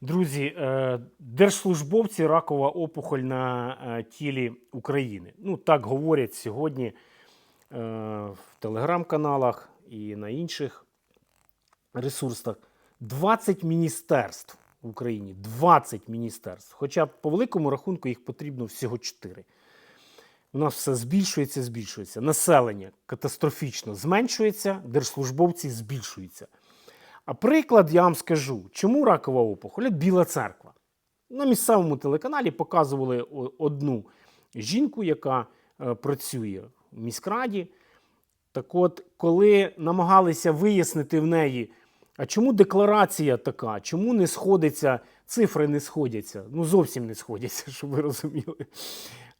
Друзі, е, держслужбовці ракова опухоль на е, тілі України. Ну, так говорять сьогодні е, в телеграм-каналах і на інших ресурсах. 20 міністерств в Україні. 20 міністерств. Хоча по великому рахунку їх потрібно всього 4. У нас все збільшується, збільшується. Населення катастрофічно зменшується, держслужбовці збільшуються. А приклад я вам скажу, чому ракова опухоль? Біла церква. На місцевому телеканалі показували одну жінку, яка е, працює в міськраді. Так от, коли намагалися вияснити в неї, а чому декларація така, чому не сходиться, цифри не сходяться, ну зовсім не сходяться, щоб ви розуміли.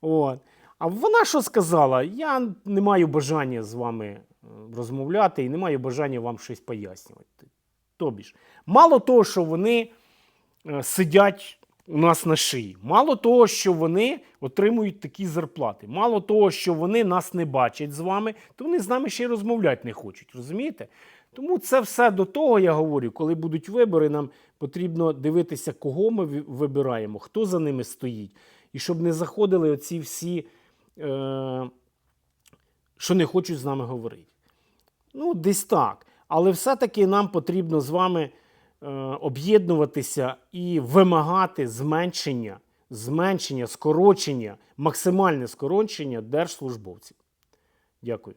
От. А вона що сказала? Я не маю бажання з вами е, розмовляти і не маю бажання вам щось пояснювати. Тобі ж, мало того, що вони е, сидять у нас на шиї, мало того, що вони отримують такі зарплати, мало того, що вони нас не бачать з вами, то вони з нами ще й розмовляти не хочуть. Розумієте? Тому це все до того, я говорю, коли будуть вибори, нам потрібно дивитися, кого ми вибираємо, хто за ними стоїть. І щоб не заходили оці всі, е, що не хочуть з нами говорити. Ну, десь так. Але все-таки нам потрібно з вами е, об'єднуватися і вимагати зменшення, зменшення, скорочення, максимальне скорочення держслужбовців. Дякую.